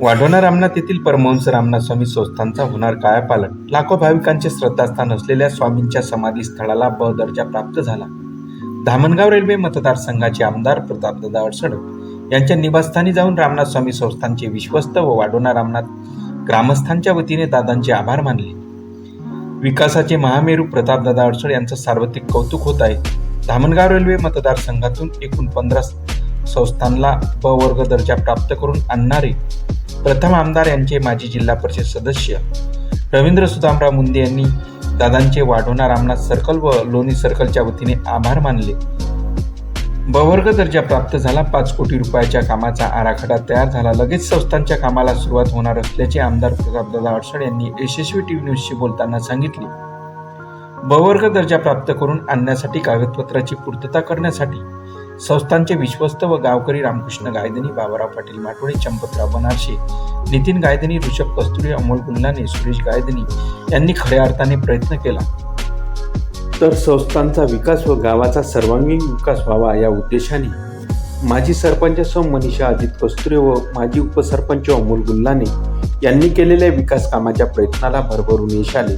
वाढवणार रामनाथ येथील परमहंस रामनाथ स्वामी संस्थांचा होणार कायापालट लाखो भाविकांचे श्रद्धास्थान असलेल्या स्वामींच्या समाधी स्थळाला ब दर्जा प्राप्त झाला. धामणगाव रेल्वे मतदारसंघाचे आमदार प्रतापदादा अडसड यांच्या निवासस्थानी जाऊन रामनाथ स्वामी संस्थांचे विश्वस्त व वाढवणार रामनाथ ग्रामस्थांच्या वतीने दादांचे आभार मानले. विकासाचे महामेरू प्रतापदादा अडसड यांचं सार्वत्रिक कौतुक होत आहे. धामणगाव रेल्वे मतदारसंघातून एकूण पंधरा संस्थांना ब वर्ग दर्जा प्राप्त करून आणणारे प्रथम आमदार यांचे माजी जिल्हा परिषद सदस्य रवींद्र सुदामराव मुंदे यांनी दादांचे वाढवणा रामनाथ सर्कल व लोणी सर्कलच्या वतीने आभार मानले. बवर्ग दर्जा प्राप्त झाला. पाच कोटी रुपयाच्या कामाचा आराखडा तयार झाला. लगेच संस्थांच्या कामाला सुरुवात होणार असल्याचे आमदार प्रतापदादा अडसड यांनी यशस्वी टीव्ही न्यूजशी बोलताना सांगितले. बवर्ग दर्जा प्राप्त करून आणण्यासाठी कागदपत्राची पूर्तता करण्यासाठी संस्थांचे विश्वस्त व गावकरी रामकृष्ण गायदनी बाबाराव पाटील माटोळे चंपतराव बनारशे नितीन गायदनी ऋषभ कस्तुरी अमोल गुल्लाने सुरेश गायदनी यांनी खऱ्या अर्थाने प्रयत्न केला. तर संस्थांचा विकास व गावाचा सर्वांगीण विकास व्हावा या उद्देशाने माजी सरपंच सौ मनीषा अजित कस्तुरे व माजी उपसरपंच अमोल गुल्लाने यांनी केलेल्या विकास कामाच्या प्रयत्नाला भरभरून यश आले.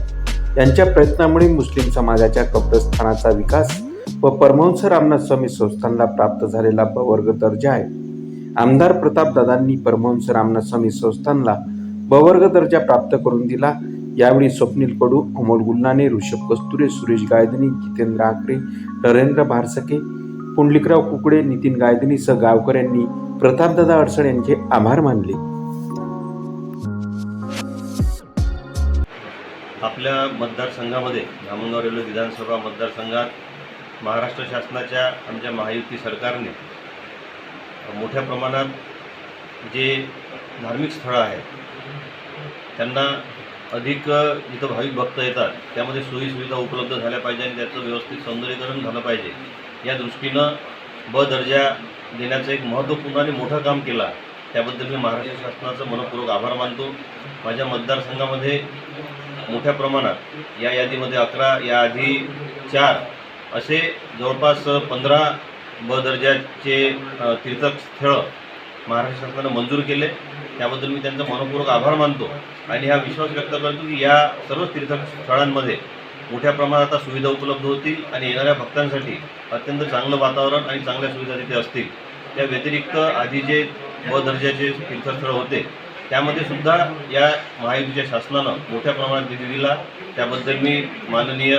यांच्या प्रयत्नामुळे मुस्लिम समाजाच्या कब्रस्थानाचा विकास व परमहंस रामनाथ स्वामी संस्थानला प्राप्त झालेला ब वर्ग दर्जा आहे. आमदार प्रतापदादांनी परमहंस रामनाथ स्वामी संस्थानला ब वर्ग दर्जा प्राप्त करून दिला. यावेळी स्वप्नील कडू अमोल गुल्लाने ऋषभ कस्तुरे सुरेश गायदनी जितेंद्र आकरे नरेंद्र भारसके पुंडलिकराव कुकडे नितीन गायदनी सह गावकऱ्यांनी प्रतापदादा अडसण यांचे आभार मानले. आपल्या मतदारसंघामध्ये धामणगाव रेल्वे विधानसभा मतदारसंघात महाराष्ट्र शासनाच्या आमच्या महायुती सरकारने मोठ्या प्रमाणात जे धार्मिक स्थळं आहेत त्यांना अधिक जिथं भाविक भक्त येतात त्यामध्ये सोयीसुविधा उपलब्ध झाल्या पाहिजे आणि त्याचं व्यवस्थित सौंदर्यीकरण झालं पाहिजे. या दृष्टीनं ब दर्जा देण्याचं एक महत्त्वपूर्ण आणि मोठं काम केलं त्याबद्दल मी महाराष्ट्र शासनाचं मनपूर्वक आभार मानतो. माझ्या मतदारसंघामध्ये मोठ्या प्रमाणात या यादीमध्ये अकरा याआधी चार असे जवळपास पंधरा ब दर्जाचे तीर्थस्थळं महाराष्ट्र शासनानं मंजूर केले. त्याबद्दल मी त्यांचा मनपूर्वक आभार मानतो आणि हा विश्वास व्यक्त करतो की या सर्व तीर्थस्थळांमध्ये मोठ्या प्रमाणात आता सुविधा उपलब्ध होतील आणि येणाऱ्या भक्तांसाठी अत्यंत चांगलं वातावरण आणि चांगल्या सुविधा तिथे असतील. त्या व्यतिरिक्त आधी जे ब दर्जाचे तीर्थस्थळ होते त्यामध्ये सुद्धा या महायुतीच्या शासनानं मोठ्या प्रमाणात निधी दिला. त्याबद्दल मी माननीय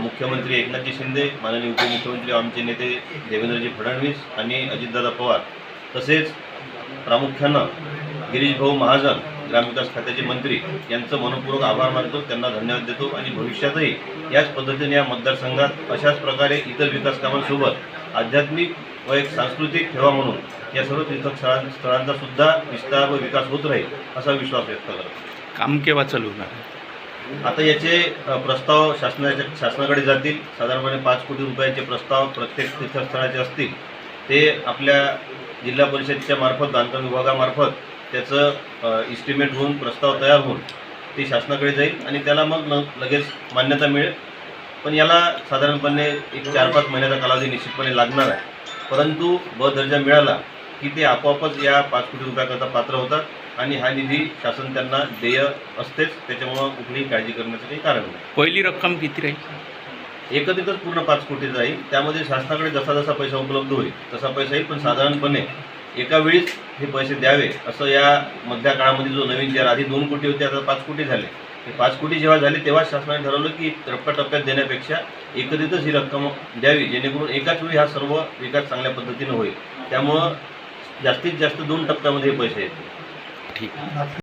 मुख्यमंत्री एकनाथजी शिंदे माननीय उपमुख्यमंत्री आमचे नेते देवेंद्रजी फडणवीस आणि अजितदादा पवार तसेच प्रामुख्यानं गिरीशभाऊ महाजन ग्रामविकास खात्याचे मंत्री यांचं मनपूर्वक आभार मानतो त्यांना धन्यवाद देतो आणि भविष्यातही याच पद्धतीने या मतदारसंघात अशाच प्रकारे इतर विकास कामांसोबत आध्यात्मिक व एक सांस्कृतिक ठेवा म्हणून या सर्व तीर्थस्थळां स्थळांचा सुद्धा विस्तार व विकास होत राहील असा विश्वास व्यक्त करतो. काम केव्हा चालू होणार? आता याचे प्रस्ताव शासनाच्या शासनाकडे जातील. साधारणपणे पाच कोटी रुपयाचे प्रस्ताव प्रत्येक तीर्थस्थळाचे असतील. ते आपल्या जिल्हा परिषदेच्या मार्फत बांधकाम विभागामार्फत त्याचं इस्टिमेट होऊन प्रस्ताव तयार होऊन ते शासनाकडे जाईल आणि त्याला मग लगेच मान्यता मिळेल. पण याला साधारणपणे एक चार पाच महिन्याचा कालावधी निश्चितपणे लागणार आहे. परंतु ब दर्जा मिळाला की ते आपोआपच या पाच कोटी रुपयाकरता पात्र होतात आणि हा निधी शासन त्यांना देय असतेच त्याच्यामुळं कुठलीही काळजी करण्याचं काही कारण नाही. पहिली रक्कम किती राहील? एकत्रितच पूर्ण पाच कोटी जाईल. त्यामध्ये शासनाकडे जसा जसा पैसा उपलब्ध होईल तसा पैसा येईल पण साधारणपणे एका वेळीच हे पैसे द्यावे असं या मधल्या काळामध्ये जो नवीन जे आधी दोन कोटी होते आता पाच कोटी झाले. हे पाच कोटी जेव्हा झाले तेव्हा शासनाने ठरवलं की टप्प्याटप्प्यात देण्यापेक्षा एकत्रितच ही रक्कम द्यावी जेणेकरून एकाच वेळी हा सर्व विकास चांगल्या पद्धतीनं होईल. त्यामुळं जास्तीत जास्त दोन टप्प्यामध्ये हे पैसे येतील. ठीक.